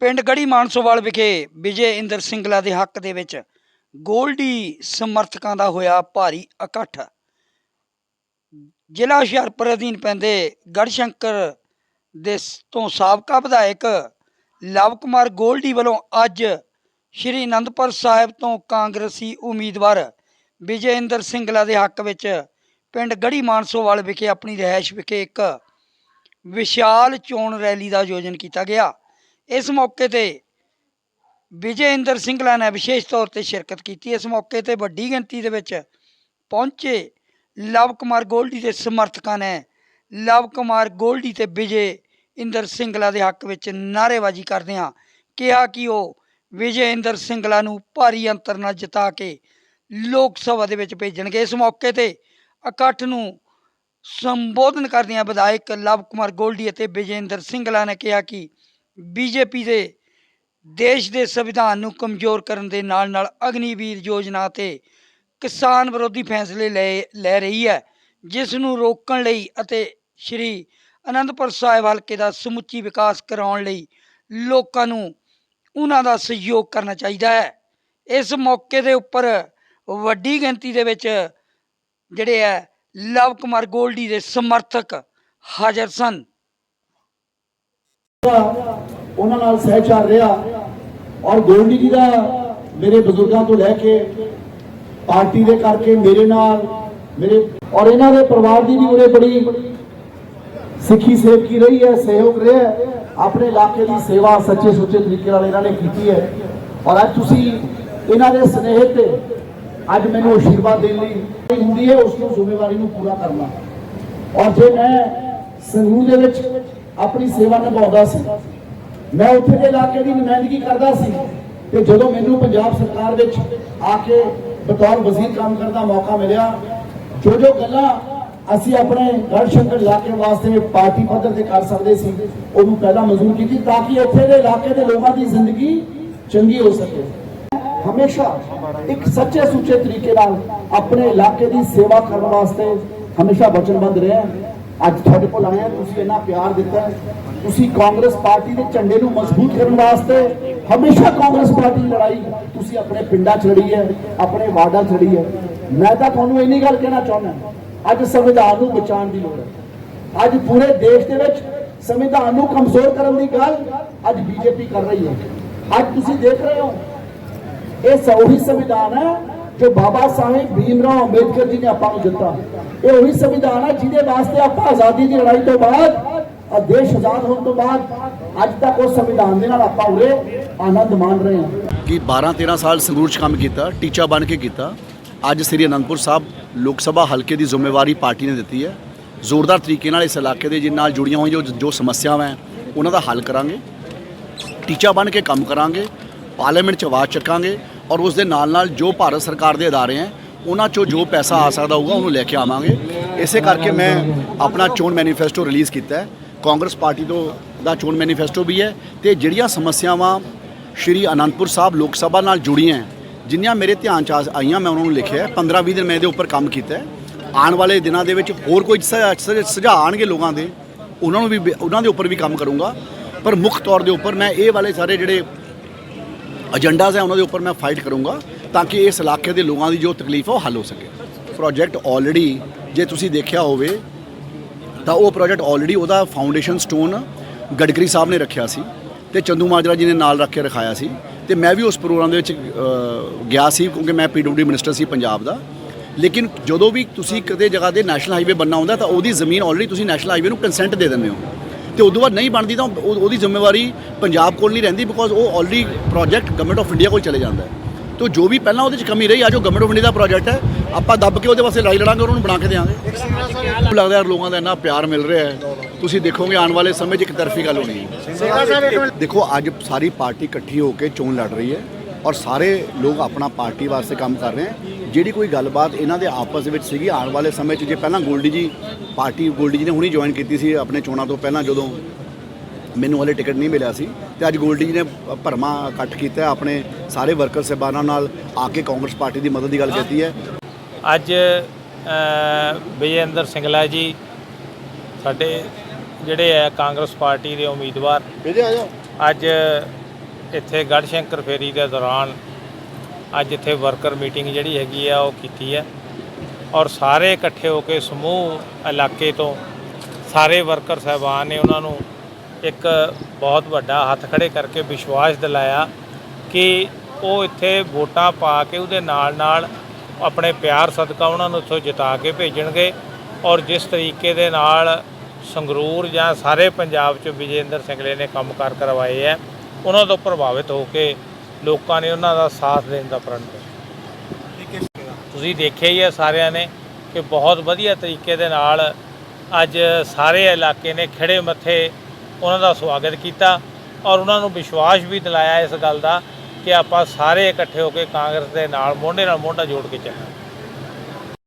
ਪਿੰਡ ਗੜੀ ਮਾਨਸੋਵਾਲ ਵਿਖੇ ਵਿਜੇ ਇੰਦਰ ਸਿੰਗਲਾ ਦੇ ਹੱਕ ਦੇ ਵਿੱਚ ਗੋਲਡੀ ਸਮਰਥਕਾਂ ਦਾ ਹੋਇਆ ਭਾਰੀ ਇਕੱਠ। ਜ਼ਿਲ੍ਹਾ ਹੁਸ਼ਿਆਰਪੁਰ ਅਧੀਨ ਪੈਂਦੇ ਗੜਸ਼ੰਕਰ ਦੇ ਸ- ਤੋਂ ਸਾਬਕਾ ਵਿਧਾਇਕ ਲਵ ਕੁਮਾਰ ਗੋਲਡੀ ਵੱਲੋਂ ਅੱਜ ਸ਼੍ਰੀ ਅਨੰਦਪੁਰ ਸਾਹਿਬ ਤੋਂ ਕਾਂਗਰਸੀ ਉਮੀਦਵਾਰ ਵਿਜੇ ਇੰਦਰ ਸਿੰਗਲਾ ਦੇ ਹੱਕ ਵਿੱਚ ਪਿੰਡ ਗੜੀ ਮਾਨਸੋਵਾਲ ਵਿਖੇ ਆਪਣੀ ਰਿਹਾਇਸ਼ ਵਿਖੇ ਇੱਕ ਵਿਸ਼ਾਲ ਚੋਣ ਰੈਲੀ ਦਾ ਆਯੋਜਨ ਕੀਤਾ ਗਿਆ। ਇਸ ਮੌਕੇ ਤੇ ਵਿਜੇ ਇੰਦਰ ਸਿੰਗਲਾ ਨੇ ਵਿਸ਼ੇਸ਼ ਤੌਰ ਤੇ ਸ਼ਿਰਕਤ ਕੀਤੀ। ਇਸ ਮੌਕੇ ਤੇ ਵੱਡੀ ਗਿਣਤੀ ਦੇ ਵਿੱਚ ਪਹੁੰਚੇ ਲਵ ਕੁਮਾਰ ਗੋਲਡੀ ਦੇ ਸਮਰਥਕਾਂ ਨੇ ਲਵ ਕੁਮਾਰ ਗੋਲਡੀ ਤੇ ਵਿਜੇ ਇੰਦਰ ਸਿੰਗਲਾ ਦੇ ਹੱਕ ਵਿੱਚ ਨਾਅਰੇਬਾਜ਼ੀ ਕਰਦਿਆਂ ਕਿਹਾ ਕਿ ਉਹ ਵਿਜੇ ਇੰਦਰ ਸਿੰਗਲਾ ਨੂੰ ਭਾਰੀ ਅੰਤਰ ਨਾਲ ਜਿਤਾ ਕੇ ਲੋਕ ਸਭਾ ਦੇ ਵਿੱਚ ਭੇਜਣਗੇ। ਇਸ ਮੌਕੇ ਤੇ ਇਕੱਠ ਨੂੰ ਸੰਬੋਧਨ ਕਰਦਿਆਂ ਵਿਧਾਇਕ ਲਵ ਕੁਮਾਰ ਗੋਲਡੀ ਅਤੇ ਵਿਜੇਂਦਰ ਸਿੰਗਲਾ ਨੇ ਕਿਹਾ ਕਿ ਬੀਜੇਪੀ ਦੇ ਦੇਸ਼ ਦੇ ਸੰਵਿਧਾਨ ਨੂੰ ਕਮਜ਼ੋਰ ਕਰਨ ਦੇ ਨਾਲ ਨਾਲ ਅਗਨੀਵੀਰ ਯੋਜਨਾ ਤੇ ਕਿਸਾਨ ਵਿਰੋਧੀ ਫੈਸਲੇ ਲੈ ਲੈ ਰਹੀ ਹੈ, ਜਿਸ ਨੂੰ ਰੋਕਣ ਲਈ ਅਤੇ ਸ਼੍ਰੀ ਅਨੰਦਪੁਰ ਸਾਹਿਬ ਹਲਕੇ ਦਾ ਸਮੁੱਚੀ ਵਿਕਾਸ ਕਰਾਉਣ ਲਈ ਲੋਕਾਂ ਨੂੰ ਉਹਨਾਂ ਦਾ ਸਹਿਯੋਗ ਕਰਨਾ ਚਾਹੀਦਾ ਹੈ। ਇਸ ਮੌਕੇ ਦੇ ਉੱਪਰ ਵੱਡੀ ਗਿਣਤੀ ਦੇ ਵਿੱਚ ਜਿਹੜੇ ਹੈ, ਲਵ ਕੁਮਾਰ ਗੋਲਡੀ ਦੇ ਸਮਰਥਕ ਹਾਜ਼ਰ ਸਨ। ਉਹਨਾਂ ਨਾਲ ਸਹਿਚਾਰ ਰਿਹਾ ਔਰ ਗੋਲਡੀ ਜੀ ਦਾ ਮੇਰੇ ਬਜ਼ੁਰਗਾਂ ਤੋਂ ਲੈ ਕੇ ਪਾਰਟੀ ਦੇ ਕਰਕੇ ਮੇਰੇ ਨਾਲ, ਮੇਰੇ ਔਰ ਇਹਨਾਂ ਦੇ ਪਰਿਵਾਰ ਦੀ ਵੀ ਉਹਨੇ ਬੜੀ ਸਿੱਖੀ ਸੇਵਕੀ ਰਹੀ ਹੈ, ਸਹਿਯੋਗ ਰਿਹਾ ਹੈ। ਆਪਣੇ ਇਲਾਕੇ ਦੀ ਸੇਵਾ ਸੱਚੇ ਸੁੱਚੇ ਤਰੀਕੇ ਨਾਲ ਇਹਨਾਂ ਨੇ ਕੀਤੀ ਹੈ ਔਰ ਅੱਜ ਤੁਸੀਂ ਇਹਨਾਂ ਦੇ ਸਨੇਹ ਤੇ ਅੱਜ ਮੈਨੂੰ ਆਸ਼ੀਰਵਾਦ ਦੇਣ ਲਈ ਹੁੰਦੀ ਹੈ, ਉਸ ਨੂੰ ਜ਼ਿੰਮੇਵਾਰੀ ਨੂੰ ਪੂਰਾ ਕਰਨਾ ਔਰ ਜੇ ਮੈਂ ਸੰਗੂ ਦੇ ਵਿੱਚ ਆਪਣੀ ਸੇਵਾ ਨਿਭਾਉਂਦਾ ਸੀ ਮੈਂ ਉੱਥੇ ਦੇ ਇਲਾਕੇ ਦੀ ਨੁਮਾਇੰਦਗੀ ਕਰਦਾ ਸੀ ਤੇ ਜਦੋਂ ਮੈਨੂੰ ਪੰਜਾਬ ਸਰਕਾਰ ਵਿੱਚ ਆ ਕੇ ਬਤੌਰ ਵਜ਼ੀਰ ਕੰਮ ਕਰਨ ਦਾ ਮੌਕਾ ਮਿਲਿਆ, ਜੋ ਜੋ ਗੱਲਾਂ ਅਸੀਂ ਆਪਣੇ ਗੜਸ਼ੰਕਰ ਇਲਾਕੇ ਵਾਸਤੇ ਪਾਰਟੀ ਪੱਧਰ ਤੇ ਕਰ ਸਕਦੇ ਸੀ, ਉਹਨੂੰ ਪਹਿਲਾਂ ਮਜ਼ਬੂਤ ਕੀਤੀ ਤਾਂ ਕਿ ਇੱਥੇ ਦੇ ਇਲਾਕੇ ਦੇ ਲੋਕਾਂ ਦੀ ਜ਼ਿੰਦਗੀ ਚੰਗੀ ਹੋ ਸਕੇ। ਹਮੇਸ਼ਾ ਇੱਕ ਸੱਚੇ ਸੁੱਚੇ ਤਰੀਕੇ ਨਾਲ ਆਪਣੇ ਇਲਾਕੇ ਦੀ ਸੇਵਾ ਕਰਨ ਵਾਸਤੇ ਹਮੇਸ਼ਾ ਵਚਨਬੱਧ ਰਿਹਾ। ਅੱਜ ਤੁਹਾਡੇ ਕੋਲ ਆਏ ਹਾਂ ਤੁਸੀਂ ਇੰਨਾ ਪਿਆਰ ਦਿੱਤਾ ਤੁਸੀਂ ਕਾਂਗਰਸ ਪਾਰਟੀ ਦੇ ਝੰਡੇ ਨੂੰ ਮਜ਼ਬੂਤ ਕਰਨ ਵਾਸਤੇ ਹਮੇਸ਼ਾ ਕਾਂਗਰਸ ਪਾਰਟੀ ਲੜਾਈ ਤੁਸੀਂ ਆਪਣੇ ਪਿੰਡਾਂ 'ਚ ਲੜੀ ਹੈ, ਆਪਣੇ ਵਾਰਡਾਂ 'ਚ ਲੜੀ ਹੈ। ਮੈਂ ਤਾਂ ਤੁਹਾਨੂੰ ਇੰਨੀ ਗੱਲ ਕਹਿਣਾ ਚਾਹੁੰਦਾ ਅੱਜ ਸੰਵਿਧਾਨ ਨੂੰ ਬਚਾਉਣ ਦੀ ਲੋੜ ਹੈ। ਅੱਜ ਪੂਰੇ ਦੇਸ਼ ਦੇ ਵਿੱਚ ਸੰਵਿਧਾਨ ਨੂੰ ਕਮਜ਼ੋਰ ਕਰਨ ਦੀ ਗੱਲ ਅੱਜ ਬੀਜੇਪੀ ਕਰ ਰਹੀ ਹੈ। ਅੱਜ ਤੁਸੀਂ ਦੇਖ ਰਹੇ ਹੋ, ਇਹ ਸ- ਉਹੀ ਸੰਵਿਧਾਨ ਹੈ ਜੋ ਬਾਬਾ ਸਾਹਿਬ ਭੀਮਰਾਓ ਅੰਬੇਦਕਰ ਜੀ ਨੇ ਆਪਾਂ ਨੂੰ ਦਿੱਤਾ। ਇਹ ਉਹੀ ਸੰਵਿਧਾਨ ਹੈ ਜਿਹਦੇ ਵਾਸਤੇ ਆਪਾਂ ਆਜ਼ਾਦੀ ਦੀ ਲੜਾਈ ਤੋਂ ਬਾਅਦ ਆ ਦੇਸ਼ ਆਜ਼ਾਦ ਹੋਣ ਤੋਂ ਬਾਅਦ ਅੱਜ ਤੱਕ ਉਸ ਸੰਵਿਧਾਨ ਦੇ ਨਾਲ ਆਪਾਂ ਉਰੇ ਆਨੰਦ ਮਾਣ ਰਹੇ ਹਾਂ। ਕਿ 12 13 ਸਾਲ ਸੰਗਰੂਰ 'ਚ ਕੰਮ ਕੀਤਾ, ਟੀਚਾ ਬਣ ਕੇ ਕੀਤਾ। ਅੱਜ ਸ੍ਰੀ ਅਨੰਦਪੁਰ ਸਾਹਿਬ ਲੋਕ ਸਭਾ ਹਲਕੇ ਦੀ ਜ਼ਿੰਮੇਵਾਰੀ ਪਾਰਟੀ ਨੇ ਦਿੱਤੀ ਹੈ। ਜ਼ੋਰਦਾਰ ਤਰੀਕੇ ਨਾਲ ਇਸ ਇਲਾਕੇ ਦੇ ਜਿਨ ਨਾਲ ਜੁੜੀਆਂ ਹੋਈਆਂ ਜੋ ਜੋ ਸਮੱਸਿਆਵਾਂ ਉਹਨਾਂ ਦਾ ਹੱਲ ਕਰਾਂਗੇ। ਟੀਚਾ ਬਣ ਕੇ ਕੰਮ ਕਰਾਂਗੇ, ਪਾਰਲੀਮੈਂਟ 'ਚ ਆਵਾਜ਼ ਚੱਕਾਂਗੇ ਔਰ ਉਸ ਦੇ ਨਾਲ ਨਾਲ ਜੋ ਭਾਰਤ ਸਰਕਾਰ ਦੇ ਅਦਾਰੇ ਹੈ, ਉਹਨਾਂ 'ਚੋਂ ਜੋ ਪੈਸਾ ਆ ਸਕਦਾ ਹੋਊਗਾ, ਉਹਨੂੰ ਲੈ ਕੇ ਆਵਾਂਗੇ। ਇਸੇ ਕਰਕੇ ਮੈਂ ਆਪਣਾ ਚੋਣ ਮੈਨੀਫੈਸਟੋ ਰਿਲੀਜ਼ ਕੀਤਾ ਹੈ। ਕਾਂਗਰਸ ਪਾਰਟੀ ਤੋਂ ਦਾ ਚੋਣ ਮੈਨੀਫੈਸਟੋ ਵੀ ਹੈ ਤੇ ਜਿਹੜੀਆਂ ਸਮੱਸਿਆਵਾਂ ਸ਼੍ਰੀ ਅਨੰਦਪੁਰ ਸਾਹਿਬ ਲੋਕ ਸਭਾ ਨਾਲ ਜੁੜੀਆਂ ਜਿੰਨੀਆਂ ਮੇਰੇ ਧਿਆਨ 'ਚ ਆ- ਆਈਆਂ, ਮੈਂ ਉਹਨਾਂ ਨੂੰ ਲਿਖਿਆ 15-20 ਦਿਨ ਮੈਂ ਇਹਦੇ ਉੱਪਰ ਕੰਮ ਕੀਤਾ ਆਉਣ ਵਾਲੇ ਦਿਨਾਂ ਦੇ ਵਿੱਚ ਹੋਰ ਕੋਈ ਸੁਝਾਅ ਆਣਗੇ ਲੋਕਾਂ ਦੇ, ਉਹਨਾਂ ਨੂੰ ਵੀ ਉਹਨਾਂ ਦੇ ਉੱਪਰ ਵੀ ਕੰਮ ਕਰੂੰਗਾ। ਪਰ ਮੁੱਖ ਤੌਰ ਦੇ ਉੱਪਰ ਮੈਂ ਇਹ ਵਾਲੇ ਸਾਰੇ ਜਿਹੜੇ ਏਜੰਡਾਜ਼ ਹੈ, ਉਹਨਾਂ ਦੇ ਉੱਪਰ ਮੈਂ ਫਾਈਟ ਕਰੂੰਗਾ ਤਾਂ ਕਿ ਇਸ ਇਲਾਕੇ ਦੇ ਲੋਕਾਂ ਦੀ ਜੋ ਤਕਲੀਫ ਹੈ, ਉਹ ਹੱਲ ਹੋ ਸਕੇ। ਪ੍ਰੋਜੈਕਟ ਆਲਰੇਡੀ ਜੇ ਤੁਸੀਂ ਦੇਖਿਆ ਹੋਵੇ ਤਾਂ ਉਹ ਪ੍ਰੋਜੈਕਟ ਆਲਰੇਡੀ ਉਹਦਾ ਫਾਊਂਡੇਸ਼ਨ ਸਟੋਨ ਗਡਕਰੀ ਸਾਹਿਬ ਨੇ ਰੱਖਿਆ ਸੀ ਤੇ ਚੰਦੂ ਮਾਜਰਾ ਜੀ ਨੇ ਨਾਲ ਰੱਖ ਕੇ ਰਖਾਇਆ ਸੀ ਤੇ ਮੈਂ ਵੀ ਉਸ ਪ੍ਰੋਗਰਾਮ ਦੇ ਵਿੱਚ ਗਿਆ ਸੀ ਕਿਉਂਕਿ ਮੈਂ ਪੀਡਬਲਯੂ ਮਿਨਿਸਟਰ ਸੀ ਪੰਜਾਬ ਦਾ। ਲੇਕਿਨ ਜਦੋਂ ਵੀ ਤੁਸੀਂ ਕਿਤੇ ਜਗ੍ਹਾ ਦੇ ਨੈਸ਼ਨਲ ਹਾਈਵੇ ਬਣਨਾ ਹੁੰਦਾ ਤਾਂ ਉਹਦੀ ਜ਼ਮੀਨ ਆਲਰੇਡੀ ਤੁਸੀਂ ਨੈਸ਼ਨਲ ਹਾਈਵੇ ਨੂੰ ਕੰਸੈਂਟ ਦੇ ਦਿੰਦੇ ਹੋ। ਤੇ ਉਦੋਂ ਬਾਅਦ ਨਹੀਂ ਬਣਦੀ ਤਾਂ ਉਹ- ਉਹਦੀ ਜ਼ਿੰਮੇਵਾਰੀ ਪੰਜਾਬ ਕੋਲ ਨਹੀਂ ਰਹਿੰਦੀ ਬਿਕੋਜ਼ ਉਹ already project government of India ਕੋਲ ਚਲੇ ਜਾਂਦਾ ਹੈ। ਤੋ ਜੋ ਵੀ ਪਹਿਲਾਂ ਉਹਦੇ ਚ ਕਮੀ ਰਹੀ ਆ ਜੋ ਗਵਰਨਮੈਂਟ ਇੰਡੀਆ ਦਾ ਪ੍ਰੋਜੈਕਟ ਹੈ। ਆਪਾਂ ਦੱਬ ਕੇ ਉਹਦੇ ਵਾਸਤੇ ਲੜਾਈ ਲੜਾਂਗੇ ਉਹਨੂੰ ਬਣਾ ਕੇ ਦੇਵਾਂਗੇ ਲੱਗਦਾ ਯਾਰ ਲੋਕਾਂ ਦਾ ਇੰਨਾ ਪਿਆਰ ਮਿਲ ਰਿਹਾ ਹੈ। ਤੁਸੀਂ ਦੇਖੋਗੇ ਆਉਣ ਵਾਲੇ ਸਮੇਂ 'ਚ ਇੱਕ ਤਰਫੀ ਗੱਲ ਹੋਣੀ ਹੈ। ਦੇਖੋ ਅੱਜ ਸਾਰੀ ਪਾਰਟੀ ਇਕੱਠੀ ਹੋ ਕੇ ਚੋਣ ਲੜ ਰਹੀ ਹੈ ਔਰ ਸਾਰੇ ਲੋਕ ਆਪਣਾ ਪਾਰਟੀ ਵਾਸਤੇ ਕੰਮ ਕਰ ਰਹੇ ਹੈ। ਜਿਹੜੀ ਕੋਈ ਗੱਲਬਾਤ ਇਹਨਾਂ ਦੇ ਆਪਸ ਵਿੱਚ ਸੀਗੀ ਆਉਣ ਵਾਲੇ ਸਮੇਂ 'ਚ ਜੇ ਪਹਿਲਾਂ ਗੋਲਡੀ ਜੀ ਪਾਰਟੀ ਗੋਲਡੀ ਜੀ ਨੇ ਹੁਣੀ ਜੁਆਇਨ ਕੀਤੀ ਸੀ ਆਪਣੇ ਚੋਣਾਂ ਤੋਂ ਪਹਿਲਾਂ ਜਦੋਂ ਮੈਨੂੰ ਹਲੇ ਟਿਕਟ ਨਹੀਂ ਮਿਲਿਆ ਸੀ ਤੇ ਅੱਜ ਗੋਲਡੀ ਜੀ ਨੇ ਭਰਮਾ ਇਕੱਠ ਕੀਤਾ ਆਪਣੇ ਸਾਰੇ ਵਰਕਰ ਸਹਿਬਾਨਾਂ ਨਾਲ ਆ ਕੇ ਕਾਂਗਰਸ ਪਾਰਟੀ ਦੀ ਮਦਦ ਦੀ ਗੱਲ ਕੀਤੀ ਹੈ। ਅੱਜ ਵਿਜੇਂਦਰ ਸਿੰਗਲਾ ਜੀ ਸਾਡੇ ਜਿਹੜੇ ਹੈ ਕਾਂਗਰਸ ਪਾਰਟੀ ਦੇ ਉਮੀਦਵਾਰ। ਭੇਜੇ ਆ ਜਾਓ। ਅੱਜ ਇੱਥੇ ਗੜਸ਼ੰਕਰ ਫੇਰੀ ਦੇ ਦੌਰਾਨ ਅੱਜ ਇੱਥੇ ਵਰਕਰ ਮੀਟਿੰਗ ਜਿਹੜੀ ਹੈਗੀ ਆ ਉਹ ਕੀਤੀ ਹੈ। ਔਰ ਸਾਰੇ ਇਕੱਠੇ ਹੋ ਕੇ ਸਮੂਹ ਇਲਾਕੇ ਤੋਂ ਸਾਰੇ ਵਰਕਰ ਸਾਹਿਬਾਨ ਨੇ ਉਹਨਾਂ ਨੂੰ ਇੱਕ ਬਹੁਤ ਵੱਡਾ ਹੱਥ ਖੜੇ ਕਰਕੇ ਵਿਸ਼ਵਾਸ ਦਿਲਾਇਆ ਕਿ ਉਹ ਇੱਥੇ ਵੋਟਾਂ ਪਾ ਕੇ ਉਹਦੇ ਨਾਲ ਨਾਲ ਆਪਣੇ ਪਿਆਰ ਸਦਕਾ ਉਹਨਾਂ ਨੂੰ ਇੱਥੋਂ ਜਿਤਾ ਕੇ ਭੇਜਣਗੇ ਔਰ ਜਿਸ ਤਰੀਕੇ ਦੇ ਨਾਲ ਸੰਗਰੂਰ ਜਾਂ ਸਾਰੇ ਪੰਜਾਬ 'ਚ ਵਿਜੇਂਦਰ ਸਿੰਗਲੇ ਨੇ ਕੰਮਕਾਰ ਕਰਵਾਏ ਹੈ, ਉਹਨਾਂ ਤੋਂ ਪ੍ਰਭਾਵਿਤ ਹੋ ਕੇ ਲੋਕਾਂ ਨੇ ਉਹਨਾਂ ਦਾ ਸਾਥ ਦੇਣ ਦਾ ਪ੍ਰਣ ਕੀਤਾ। ਤੁਸੀਂ ਦੇਖਿਆ ਹੀ ਹੈ ਸਾਰਿਆਂ ਨੇ ਕਿ ਬਹੁਤ ਵਧੀਆ ਤਰੀਕੇ ਦੇ ਨਾਲ ਅੱਜ ਸਾਰੇ ਇਲਾਕੇ ਨੇ ਖੜੇ ਮੱਥੇ ਉਹਨਾਂ ਦਾ ਸਵਾਗਤ ਕੀਤਾ ਔਰ ਉਹਨਾਂ ਨੂੰ ਵਿਸ਼ਵਾਸ ਵੀ ਦਿਲਾਇਆ ਇਸ ਗੱਲ ਦਾ ਕਿ ਆਪਾਂ ਸਾਰੇ ਇਕੱਠੇ ਹੋ ਕੇ ਕਾਂਗਰਸ ਦੇ ਨਾਲ ਮੋਢੇ ਨਾਲ ਮੋਢਾ ਜੋੜ ਕੇ ਚੱਲਾਂਗੇ।